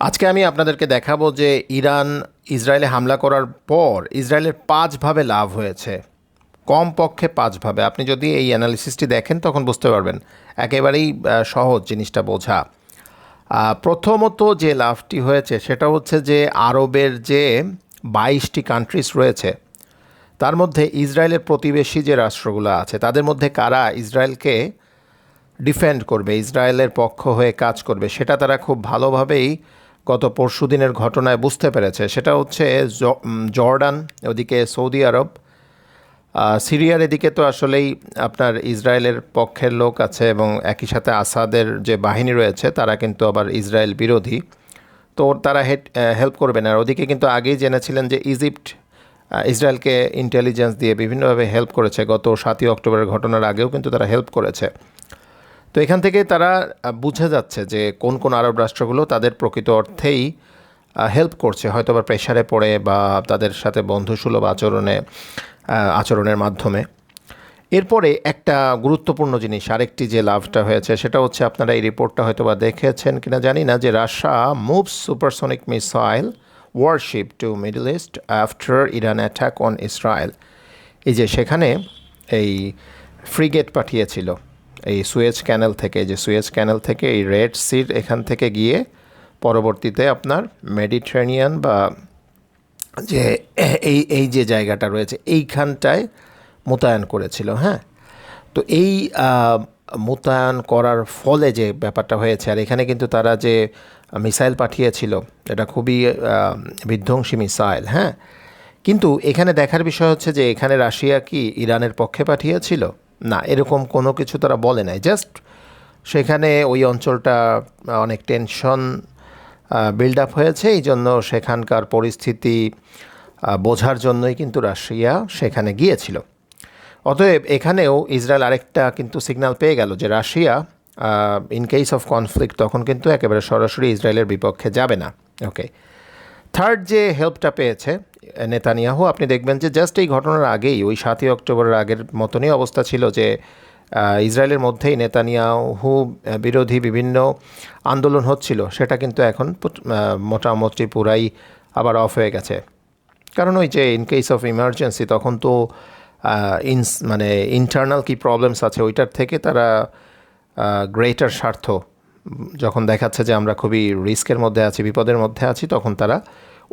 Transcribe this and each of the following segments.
আজকে আমি আপনাদেরকে দেখাবো যে ইরান ইসরায়েলে হামলা করার পর ইসরায়েলের পাঁচভাবে লাভ হয়েছে। কম পক্ষে পাঁচভাবে। আপনি যদি এই অ্যানালিসিসটি দেখেন, তখন বুঝতে পারবেন। একেবারেই সহজ জিনিসটা বোঝা। প্রথমত যে লাভটি হয়েছে, সেটা হচ্ছে যে আরবের যে বাইশটি কান্ট্রিজ রয়েছে, তার মধ্যে ইসরায়েলের প্রতিবেশী যে রাষ্ট্রগুলো আছে, তাদের মধ্যে কারা ইসরায়েলকে ডিফেন্ড করবে, ইসরায়েলের পক্ষ হয়ে কাজ করবে, সেটা তারা খুব ভালোভাবেই গত পরশু দিনের ঘটনায় বুঝতে পেরেছে। সেটা হচ্ছে জর্ডান, ওদিকে সৌদি আরব। সিরিয়ার এদিকে তো আসলেই আপনার ইসরায়েলের পক্ষের লোক আছে এবং একই সাথে আসাদের যে বাহিনী রয়েছে, তারা কিন্তু আবার ইসরায়েল বিরোধী। তো তারা হেড হেল্প করবে না আর ওদিকে কিন্তু আগেই জেনেছিলেন যে ইজিপ্ট ইসরায়েলকে ইন্টেলিজেন্স দিয়ে বিভিন্নভাবে হেল্প করেছে। গত সাতই অক্টোবরের ঘটনার আগেও কিন্তু তারা হেল্প করেছে। তো এখান থেকে তারা বুঝে যাচ্ছে যে কোন কোন আরব রাষ্ট্রগুলো তাদের প্রকৃত অর্থেই হেল্প করছে। হয়তো বা প্রেশারে পড়ে বা তাদের সাথে বন্ধুসুলভ আচরণে আচরণের মাধ্যমে। এরপরে একটা গুরুত্বপূর্ণ জিনিস, আরেকটি যে লাভটা হয়েছে, সেটা হচ্ছে আপনারা এই রিপোর্টটা হয়তো বা দেখেছেন কিনা জানি না, যে Russia move supersonic missile warship to Middle East after Iran attack on Israel এই যে সেখানে এই ফ্রিগেট পাঠিয়েছিল। এই সুয়েজ ক্যানেল থেকে, যে সুয়েজ ক্যানেল থেকে এই রেড সির এখান থেকে গিয়ে পরবর্তীতে আপনার মেডিটেরেনিয়ান বা যে এই এই যে জায়গাটা রয়েছে, এইখানটায় মোতায়েন করেছিল হ্যাঁ? তো এই মোতায়েন করার ফলে যে ব্যাপারটা হয়েছে, আর এখানে কিন্তু তারা যে মিসাইল পাঠিয়েছিল, এটা খুবই বিধ্বংসী মিসাইল হ্যাঁ? কিন্তু এখানে দেখার বিষয় হচ্ছে যে এখানে রাশিয়া কি ইরানের পক্ষে পাঠিয়েছিল? না, এরকম কোনো কিছু তারা বলে নাই। জাস্ট সেখানে ওই অঞ্চলটা অনেক টেনশন বিল্ড আপ হয়েছে। এই জন্য সেখানকার পরিস্থিতি বোঝার জন্যই কিন্তু রাশিয়া সেখানে গিয়েছিল। অতএব এখানেও ইসরায়েল আরেকটা কিন্তু সিগন্যাল পেয়ে গেল যে Russia in case of conflict তখন কিন্তু একেবারে সরাসরি ইসরায়েলের বিপক্ষে যাবে না। ওকে থার্ড যে হেল্পটা পেয়েছে নেতানিয়াহু, আপনি দেখবেন যে জাস্ট এই ঘটনার আগেই, ওই সাতই অক্টোবরের আগের মতনই অবস্থা ছিল যে ইসরায়েলের মধ্যেই নেতানিয়াহু বিরোধী বিভিন্ন আন্দোলন হচ্ছিল, সেটা কিন্তু এখন মোটামুটি পুরাই আবার অফ হয়ে গেছে। কারণ ওই যে ইন কেস অফ ইমার্জেন্সি তখন তো ইনস মানে ইন্টারনাল কি প্রবলেমস আছে, ওইটার থেকে তারা গ্রেটার স্বার্থ যখন দেখাচ্ছে যে আমরা খুবই রিস্কের মধ্যে আছি, বিপদের মধ্যে আছি, তখন তারা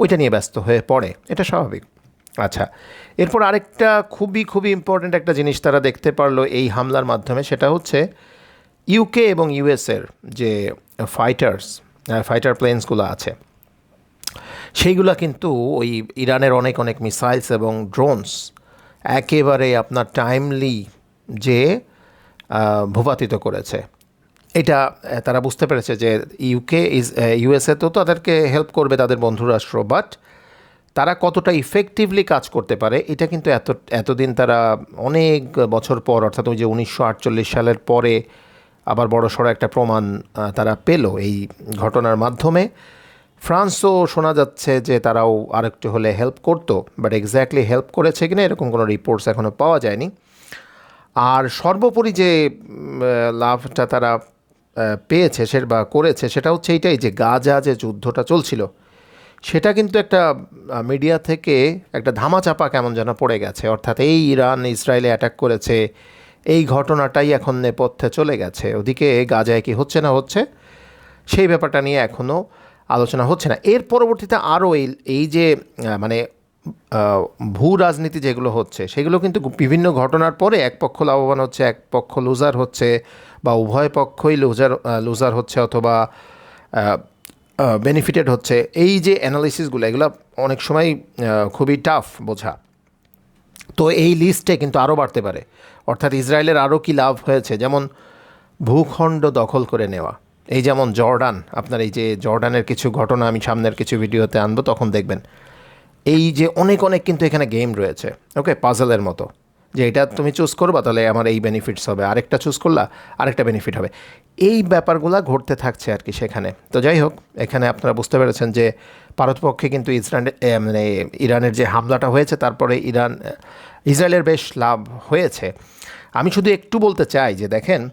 ওইটা নিয়ে ব্যস্ত হয়ে পড়ে। এটা স্বাভাবিক। আচ্ছা এরপর আরেকটা খুবই খুবই ইম্পর্ট্যান্ট একটা জিনিস তারা দেখতে পারল এই হামলার মাধ্যমে, সেটা হচ্ছে ইউকে এবং ইউএসের যে ফাইটার্স ফাইটার প্লেনসগুলো আছে, সেইগুলা কিন্তু ওই ইরানের অনেক অনেক মিসাইলস এবং ড্রোনস একেবারে আপনার টাইমলি যে ভূপাতিত করেছে। এটা তারা বুঝতে পেরেছে যে ইউকে ইজ ইউএসএ তো তাদেরকে হেল্প করবে তাদের বন্ধুরাষ্ট্র বাট তারা কতটা ইফেক্টিভলি কাজ করতে পারে, এটা কিন্তু এত, এতদিন তারা অনেক বছর পর, অর্থাৎ ওই যে উনিশশো আটচল্লিশ সালের পরে আবার বড় সড়ো একটা প্রমাণ তারা পেল এই ঘটনার মাধ্যমে। ফ্রান্সও শোনা যাচ্ছে যে তারাও আরেকটু হলে হেল্প করতো বাট এক্স্যাক্টলি হেল্প করেছে কিনা এরকম কোনো রিপোর্টস এখনও পাওয়া যায়নি। আর সর্বোপরি যে লাভটা তারা পেয়েছে সে বা করেছে, সেটা হচ্ছে এইটাই যে গাজা যে যুদ্ধটা চলছিল, সেটা কিন্তু একটা মিডিয়া থেকে একটা ধামাচাপা কেমন যেন পড়ে গেছে। অর্থাৎ এই ইরান, ইসরায়েলে অ্যাটাক করেছে, এই ঘটনাটাই এখন নেপথ্যে চলে গেছে। ওদিকে গাজায় কি হচ্ছে না হচ্ছে, সেই ব্যাপারটা নিয়ে এখনও আলোচনা হচ্ছে না। এর পরবর্তীতে আরও এই এই যে মানে ভূ রাজনীতি যেগুলো হচ্ছে, সেগুলো কিন্তু বিভিন্ন ঘটনার পরে এক পক্ষ লাভবান হচ্ছে, এক পক্ষ লুজার হচ্ছে বা উভয় পক্ষই লুজার লুজার হচ্ছে অথবা বেনিফিটেড হচ্ছে। এই যে অ্যানালিসিসগুলো এগুলো অনেক সময় খুবই টাফ বোঝা। তো এই লিস্টে কিন্তু আরও বাড়তে পারে। অর্থাৎ ইসরায়েলের আরও কি লাভ হয়েছে? যেমন ভূখণ্ড দখল করে নেওয়া। এই যেমন জর্ডান, আপনার এই যে জর্ডানের কিছু ঘটনা আমি সামনের কিছু ভিডিওতে আনব, তখন দেখবেন এই যে অনেক অনেক কিন্তু এখানে গেম রয়েছে। ওকে পাজলের মতো। যে এটা তুমি চুজ করবা, তাহলে আমার এই বেনিফিটস হবে। আরেকটা চুজ করলা, আরেকটা বেনিফিট হবে। এই ব্যাপারগুলো ঘটতে থাকছে আর কি সেখানে। তো যাই হোক, এখানে আপনারা বুঝতে পেরেছেন যে ভারতপক্ষে কিন্তু ইসরায়েলের মানে ইরানের যে হামলাটা হয়েছে, তারপরে ইরান ইসরায়েলের বেশ লাভ হয়েছে। আমি শুধু একটু বলতে চাই যে দেখেন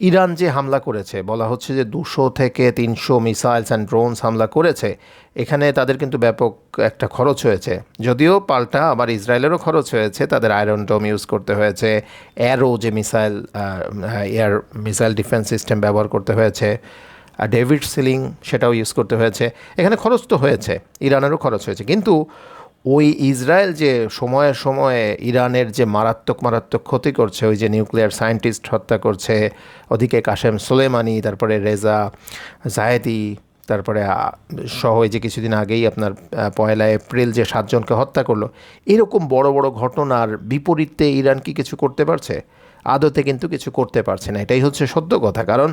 ইরান যে হামলা করেছে, বলা হচ্ছে যে দুশো থেকে তিনশো মিসাইলস অ্যান্ড ড্রোনস হামলা করেছে, এখানে তাদের কিন্তু ব্যাপক একটা খরচ হয়েছে। যদিও পাল্টা, আবার ইসরায়েলেরও খরচ হয়েছে, তাদের আয়রন ডোম ইউজ করতে হয়েছে, অ্যারো যে missile air missile defence system ব্যবহার করতে হয়েছে, আর ডেভিড সিলিং সেটাও ইউজ করতে হয়েছে। এখানে খরচ তো হয়েছে, ইরানেরও খরচ হয়েছে। কিন্তু ওই ইসরায়েল যে সময়ে সময়ে ইরানের যে মারাত্মক মারাত্মক ক্ষতি করছে, ওই যে নিউক্লিয়ার সায়েন্টিস্ট হত্যা করছে, ওদিকে কাশেম সোলেমানি, তারপরে রেজা জায়েদি, তারপরে সহ যে কিছুদিন আগেই আপনার পয়লা এপ্রিল যে সাতজনকে হত্যা করল, এরকম বড় বড় ঘটনার বিপরীতে ইরান কি কিছু করতে পারছে? আদতে কিন্তু কিছু করতে পারছে না। এটাই হচ্ছে সত্য কথা। কারণ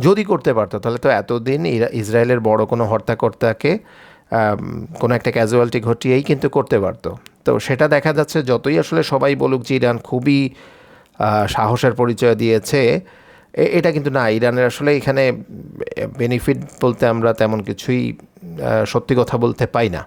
যদি করতে পারতো, তাহলে তো এতদিন ইসরায়েলের বড় কোনো হর্তাকর্তাকে কোনো একটা ক্যাজুয়ালিটি ঘটিয়েই কিন্তু করতে পারতো। তো সেটা দেখা যাচ্ছে যতই আসলে সবাই বলুক যে ইরান খুবই সাহসের পরিচয় দিয়েছে এটা কিন্তু না। ইরানের আসলে এখানে বেনিফিট বলতে আমরা তেমন কিছুই সত্যি কথা বলতে পাই না।